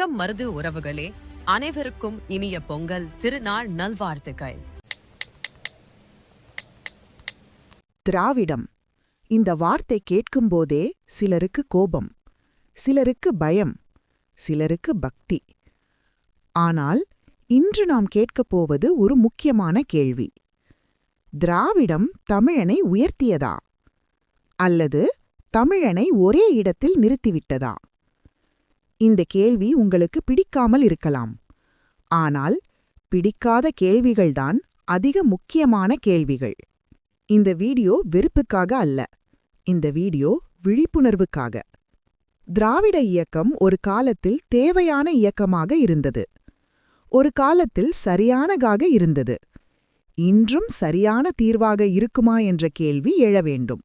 வணக்கம் மருது உறவுகளே. அனைவருக்கும் இனிய பொங்கல் திருநாள் நல்வாழ்த்துக்கள். திராவிடம். இந்த வார்த்தை கேட்கும்போதே சிலருக்கு கோபம் சிலருக்கு பயம் சிலருக்கு பக்தி. ஆனால் இன்று நாம் கேட்கப் போவது ஒரு முக்கியமான கேள்வி. திராவிடம் தமிழனை உயர்த்தியதா? அல்லது தமிழனை ஒரே இடத்தில் நிறுத்திவிட்டதா? இந்த கேள்வி உங்களுக்கு பிடிக்காமல் இருக்கலாம். ஆனால் பிடிக்காத கேள்விகள்தான் அதிக முக்கியமான கேள்விகள். இந்த வீடியோ வெறுப்புக்காக அல்ல. இந்த வீடியோ விழிப்புணர்வுக்காக. திராவிட இயக்கம் ஒரு காலத்தில் தேவையான இயக்கமாக இருந்தது. ஒரு காலத்தில் சரியானதாக இருந்தது. இன்றும் சரியான தீர்வாக இருக்குமா என்ற கேள்வி எழ வேண்டும்.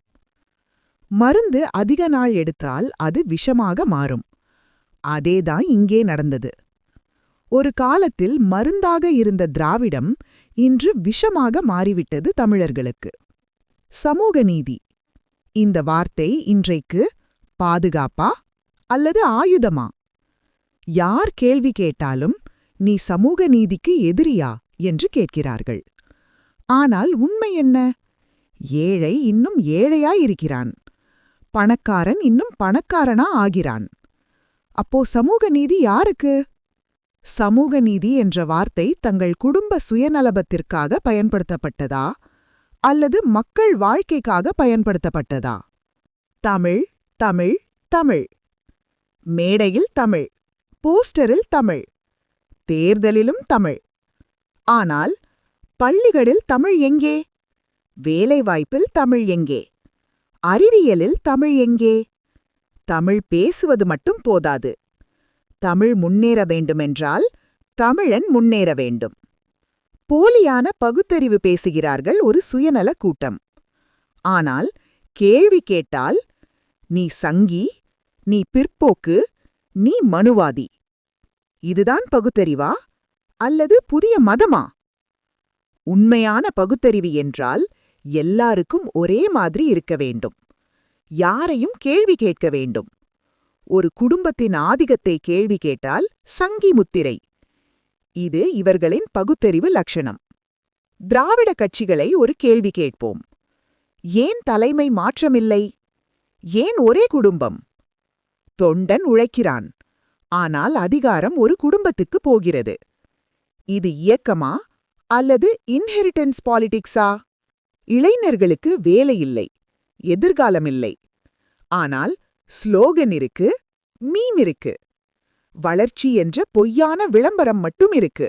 மருந்து அதிக நாள் எடுத்தால் அது விஷமாக மாறும். அதேதான் இங்கே நடந்தது. ஒரு காலத்தில் மருந்தாக இருந்த திராவிடம் இன்று விஷமாக மாறிவிட்டது தமிழர்களுக்கு. சமூக நீதி. இந்த வார்த்தை இன்றைக்கு பாதுகாப்பா அல்லது ஆயுதமா? யார் கேள்வி கேட்டாலும் நீ சமூக நீதிக்கு எதிரியா? என்று கேட்கிறார்கள். ஆனால் உண்மை என்ன? ஏழை இன்னும் ஏழையாயிருக்கிறான் பணக்காரன் இன்னும் பணக்காரனா ஆகிறான். அப்போ சமூக நீதி யாருக்கு? சமூக நீதி என்ற வார்த்தை தங்கள் குடும்ப சுயநலபத்திற்காக பயன்படுத்தப்பட்டதா? அல்லது மக்கள் வாழ்க்கைக்காக பயன்படுத்தப்பட்டதா? தமிழ் தமிழ் தமிழ். மேடையில் தமிழ் போஸ்டரில் தமிழ் தேர்தலிலும் தமிழ். ஆனால் பள்ளிகளில் தமிழ் எங்கே? வேலைவாய்ப்பில் தமிழ் எங்கே? அறிவியலில் தமிழ் எங்கே? தமிழ் பேசுவது மட்டும் போதாது. தமிழ் முன்னேற வேண்டுமென்றால் தமிழன் முன்னேற வேண்டும். போலியான பகுத்தறிவு பேசுகிறார்கள் ஒரு சுயநல கூட்டம். ஆனால் கேள்வி கேட்டால் நீ சங்கி நீ பிற்போக்கு நீ மனுவாதி. இதுதான் பகுத்தறிவா? அல்லது புதிய மதமா? உண்மையான பகுத்தறிவு என்றால் எல்லாருக்கும் ஒரே மாதிரி இருக்க வேண்டும். யாரையும் கேள்வி கேட்க வேண்டும். ஒரு குடும்பத்தின் ஆதிக்கத்தை கேள்வி கேட்டால் சங்கி முத்திரை. இது இவர்களின் பகுத்தறிவு லட்சணம். திராவிட கட்சிகளை ஒரு கேள்வி கேட்போம். ஏன் தலைமை மாற்றமில்லை? ஏன் ஒரே குடும்பம்? தொண்டன் உழைக்கிறான். ஆனால் அதிகாரம் ஒரு குடும்பத்துக்கு போகிறது. இது இயக்கமா அல்லது இன்ஹெரிட்டன்ஸ் பாலிடிக்ஸா இளைஞர்களுக்கு வேலையில்லை எதிர்காலமில்லை. ஆனால் ஸ்லோகன் இருக்கு மீம் இருக்கு. வளர்ச்சி என்ற பொய்யான விளம்பரம் மட்டும் இருக்கு.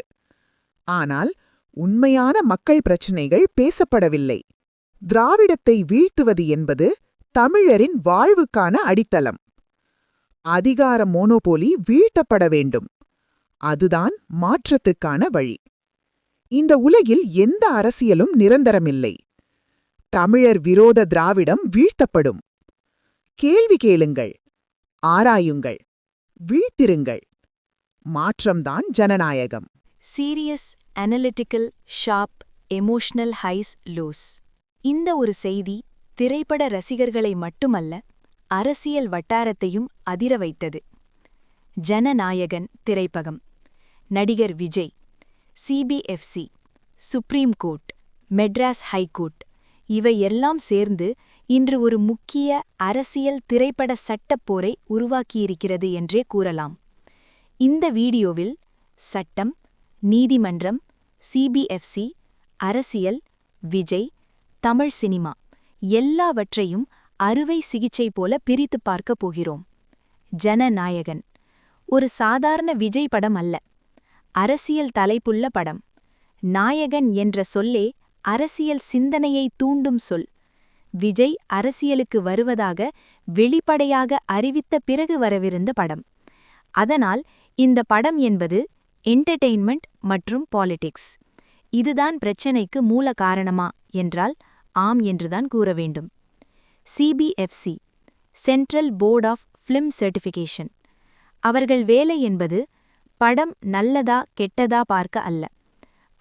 ஆனால் உண்மையான மக்கள் பிரச்சினைகள் பேசப்படவில்லை. திராவிடத்தை வீழ்த்துவது என்பது தமிழரின் வாழ்வுக்கான அடித்தளம். அதிகார மோனோபோலி வீழ்த்தப்பட வேண்டும். அதுதான் மாற்றத்துக்கான வழி. இந்த உலகில் எந்த அரசியலும் நிரந்தரமில்லை. தமிழர் விரோத திராவிடம் வீழ்த்தப்படும். கேள்வி கேளுங்கள். ஆராயுங்கள். வீழ்த்திருங்கள். மாற்றம்தான் ஜனநாயகம். Serious analytical sharp emotional highs lows இந்த ஒரு செய்தி திரைப்பட ரசிகர்களை மட்டுமல்ல அரசியல் வட்டாரத்தையும் அதிர வைத்தது. ஜனநாயகன் திரைப்பகம். நடிகர் Vijay. CBFC supreme court Madras high court இவை எல்லாம் சேர்ந்து இன்று ஒரு முக்கிய அரசியல் திரைப்பட சட்டப்போரை உருவாக்கியிருக்கிறது என்றே கூறலாம். இந்த வீடியோவில் சட்டம் நீதிமன்றம் சிபிஎஃப்சி அரசியல் விஜய் தமிழ் சினிமா எல்லாவற்றையும் அறுவை சிகிச்சை போல பிரித்துப் பார்க்கப் போகிறோம். ஜனநாயகன். ஒரு சாதாரண விஜய் படம் அல்ல. அரசியல் தலைப்புள்ள படம். நாயகன் என்ற சொல்லே அரசியல் சிந்தனையை தூண்டும் சொல். விஜய் அரசியலுக்கு வருவதாக வெளிப்படையாக அறிவித்த பிறகு வரவிருந்த படம். அதனால் இந்த படம் என்பது என்டர்டெயின்மெண்ட் மற்றும் பாலிடிக்ஸ் இதுதான் பிரச்சினைக்கு மூல காரணமா என்றால் ஆம் என்றுதான் கூற வேண்டும். CBFC central board of film certification அவர்கள் வேலை என்பது படம் நல்லதா கெட்டதா பார்க்க அல்ல.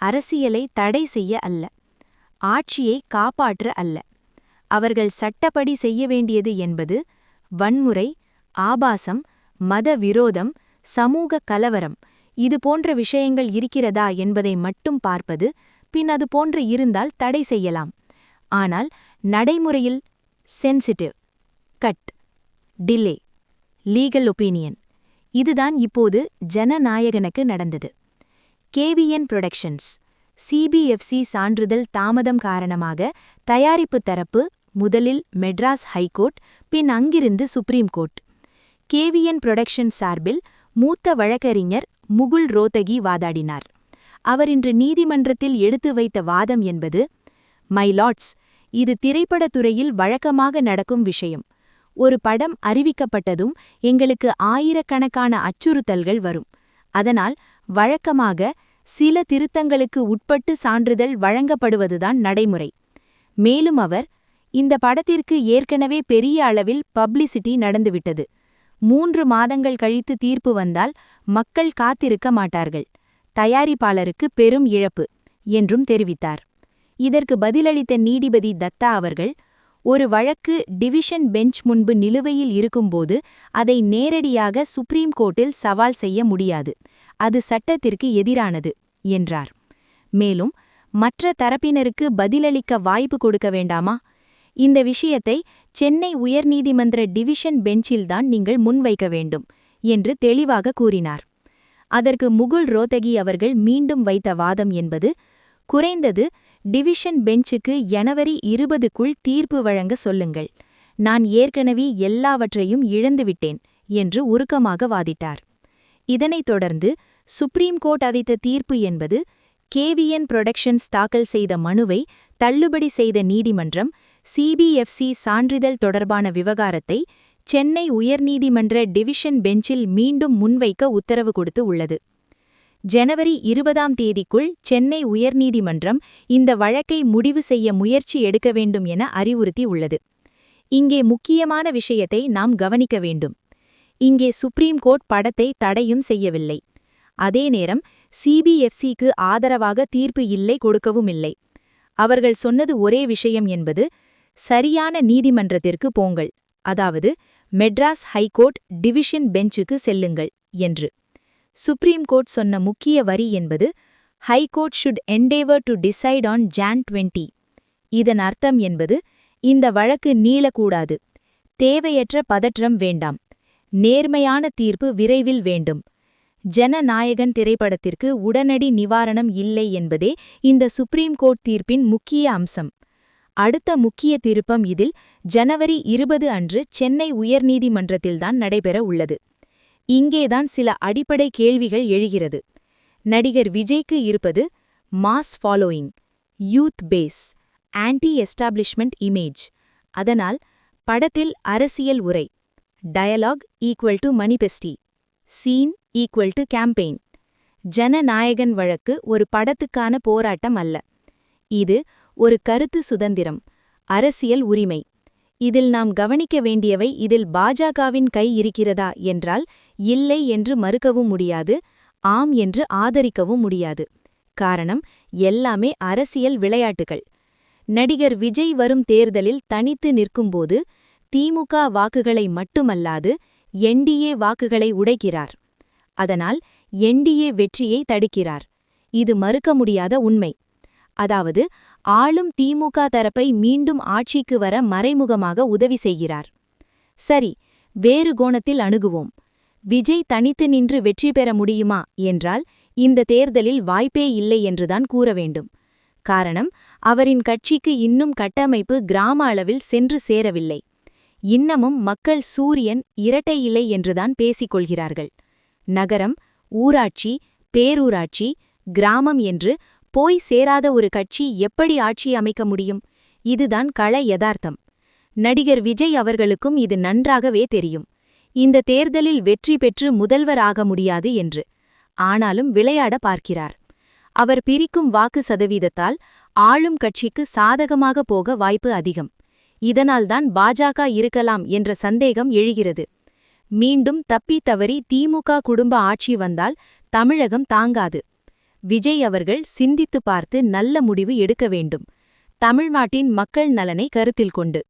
அரசியலை தடை செய்ய அல்ல. ஆட்சியை காப்பாற்ற அல்ல. அவர்கள் சட்டப்படி செய்ய வேண்டியது என்பது வன்முறை ஆபாசம் மத விரோதம் சமூக கலவரம். இது போன்ற விஷயங்கள் இருக்கிறதா என்பதை மட்டும் பார்ப்பது பின் அது போன்று இருந்தால் தடை செய்யலாம். ஆனால் நடைமுறையில் sensitive cut delay legal opinion. இதுதான் இப்போது ஜனநாயகனுக்கு நடந்தது. KVN productions. சிபிஎஃப்சி சான்றிதழ் தாமதம் காரணமாக தயாரிப்பு தரப்பு முதலில் மெட்ராஸ் ஹைகோர்ட் பின் அங்கிருந்து சுப்ரீம் கோர்ட். கேவிஎன் புரொடக்ஷன் சார்பில் மூத்த வழக்கறிஞர் முகுல் ரோத்தகி வாதாடினார். அவர் இன்று நீதிமன்றத்தில் எடுத்து வைத்த வாதம் என்பது மை லாட்ஸ் இது திரைப்படத்துறையில் வழக்கமாக நடக்கும் விஷயம். ஒரு படம் அறிவிக்கப்பட்டதும் எங்களுக்கு ஆயிரக்கணக்கான அச்சுறுத்தல்கள் வரும். அதனால் வழக்கமாக சில திருத்தங்களுக்கு உட்பட்டு சான்றிதழ் வழங்கப்படுவதுதான் நடைமுறை. மேலும் அவர் இந்த படத்திற்கு ஏற்கனவே பெரிய அளவில் பப்ளிசிட்டி நடந்துவிட்டது. மூன்று மாதங்கள் கழித்து தீர்ப்பு வந்தால் மக்கள் காத்திருக்க மாட்டார்கள். தயாரிப்பாளருக்கு பெரும் இழப்பு என்றும் தெரிவித்தார். இதற்கு பதிலளித்த நீதிபதி தத்தா அவர்கள் ஒரு வழக்கு டிவிஷன் பெஞ்ச் முன்பு நிலுவையில் இருக்கும்போது அதை நேரடியாக சுப்ரீம் கோர்ட்டில் சவால் செய்ய முடியாது. அது சட்டத்திற்கு எதிரானது என்றார். மேலும் மற்ற தரப்பினருக்கு பதிலளிக்க வாய்ப்பு கொடுக்க வேண்டாமா? இந்த விஷயத்தை சென்னை உயர்நீதிமன்ற டிவிஷன் பெஞ்சில்தான் நீங்கள் முன்வைக்க வேண்டும் என்று தெளிவாக கூறினார். அதற்கு முகுல் ரோத்தகி அவர்கள் மீண்டும் வைத்த வாதம் என்பது குறைந்தது டிவிஷன் பெஞ்சுக்கு ஜனவரி இருபதுக்குள் தீர்ப்பு வழங்க சொல்லுங்கள். நான் ஏற்கனவே எல்லாவற்றையும் இழந்துவிட்டேன் என்று உருக்கமாக வாதிட்டார். இதனைத் தொடர்ந்து சுப்ரீம் கோர்ட் அளித்த தீர்ப்பு என்பது கேவிஎன் புரொடக்ஷன்ஸ் தாக்கல் செய்த மனுவை தள்ளுபடி செய்த நீதிமன்றம் சிபிஎஃப்சி சான்றிதழ் தொடர்பான விவகாரத்தை சென்னை உயர்நீதிமன்ற டிவிஷன் பெஞ்சில் மீண்டும் முன்வைக்க உத்தரவு கொடுத்து உள்ளது. ஜனவரி இருபதாம் தேதிக்குள் சென்னை உயர்நீதிமன்றம் இந்த வழக்கை முடிவு செய்ய முயற்சி எடுக்க வேண்டும் என அறிவுறுத்தி உள்ளது. இங்கே முக்கியமான விஷயத்தை நாம் கவனிக்க வேண்டும். இங்கே சுப்ரீம் கோர்ட் படத்தை தடையும் செய்யவில்லை. அதே நேரம் சிபிஎஃப்சிக்கு ஆதரவாக தீர்ப்பு இல்லை கொடுக்கவும் இல்லை. அவர்கள் சொன்னது ஒரே விஷயம் என்பது சரியான நீதிமன்றத்திற்கு போங்கள். அதாவது மெட்ராஸ் ஹைகோர்ட் டிவிஷன் பெஞ்சுக்கு செல்லுங்கள் என்று. சுப்ரீம் கோர்ட் சொன்ன முக்கிய வரி என்பது high court should endeavour to decide on Jan twenty இதன் அர்த்தம் என்பது இந்த வழக்கு நீளக்கூடாது தேவையற்ற பதற்றம் வேண்டாம் நேர்மையான தீர்ப்பு விரைவில் வேண்டும். ஜனநாயகன் திரைப்படத்திற்கு உடனடி நிவாரணம் இல்லை என்பதே இந்த சுப்ரீம் கோர்ட் தீர்ப்பின் முக்கிய அம்சம். அடுத்த முக்கிய திருப்பம் இதில் ஜனவரி இருபது அன்று சென்னை உயர்நீதிமன்றத்தில்தான் நடைபெற உள்ளது. இங்கேதான் சில அடிப்படை கேள்விகள் எழுகிறது. நடிகர் விஜய்க்கு இருப்பது mass following youth base anti establishment image. அதனால் படத்தில் அரசியல் உரை dialogue equal to manifesto scene equal to campaign Jananayagan வழக்கு ஒரு படத்துக்கான போராட்டம் அல்ல. இது ஒரு கருத்து சுதந்திரம் அரசியல் உரிமை. இதில் நாம் கவனிக்க வேண்டியவை இதில் பாஜகவின் கை இருக்கிறதா என்றால் இல்லை என்று மறுக்கவும் முடியாது ஆம் என்று ஆதரிக்கவும் முடியாது. காரணம் எல்லாமே அரசியல் விளையாட்டுகள். நடிகர் விஜய் வரும் தேர்தலில் தனித்து நிற்கும்போது திமுக வாக்குகளை மட்டுமல்லாது என்டிஏ வாக்குகளை உடைக்கிறார். அதனால் என்டிஏ வெற்றியை தடுக்கிறார். இது மறுக்க முடியாத உண்மை. அதாவது ஆளும் திமுக தரப்பை மீண்டும் ஆட்சிக்கு வர மறைமுகமாக உதவி செய்கிறார். சரி வேறு கோணத்தில் அணுகுவோம். விஜய் தனித்து நின்று வெற்றி பெற முடியுமா என்றால் இந்த தேர்தலில் வாய்ப்பே இல்லை என்றுதான் கூற வேண்டும். காரணம் அவரின் கட்சிக்கு இன்னும் கட்டமைப்பு கிராம அளவில் சென்று சேரவில்லை. இன்னமும் மக்கள் சூரியன் இரட்டை இல்லை என்றுதான் பேசிக் கொள்கிறார்கள் நகரம் ஊராட்சி பேரூராட்சி கிராமம் என்று போய் சேராத ஒரு கட்சி எப்படி ஆட்சி அமைக்க முடியும்? இதுதான் கள யதார்த்தம். நடிகர் விஜய் அவர்களுக்கும் இது நன்றாகவே தெரியும். இந்த தேர்தலில் வெற்றி பெற்று முதல்வர் ஆக முடியாது என்று. ஆனாலும் விளையாட பார்க்கிறார். அவர் பிரிக்கும் வாக்கு சதவீதத்தால் ஆளும் கட்சிக்கு சாதகமாக போக வாய்ப்பு அதிகம். இதனால்தான் பாஜக இருக்கலாம் என்ற சந்தேகம் எழுகிறது. மீண்டும் தப்பி தவறி திமுக குடும்ப ஆட்சி வந்தால் தமிழகம் தாங்காது. விஜய் அவர்கள் சிந்தித்து பார்த்து நல்ல முடிவு எடுக்க வேண்டும். தமிழ்நாட்டின் மக்கள் நலனை கருத்தில் கொண்டு.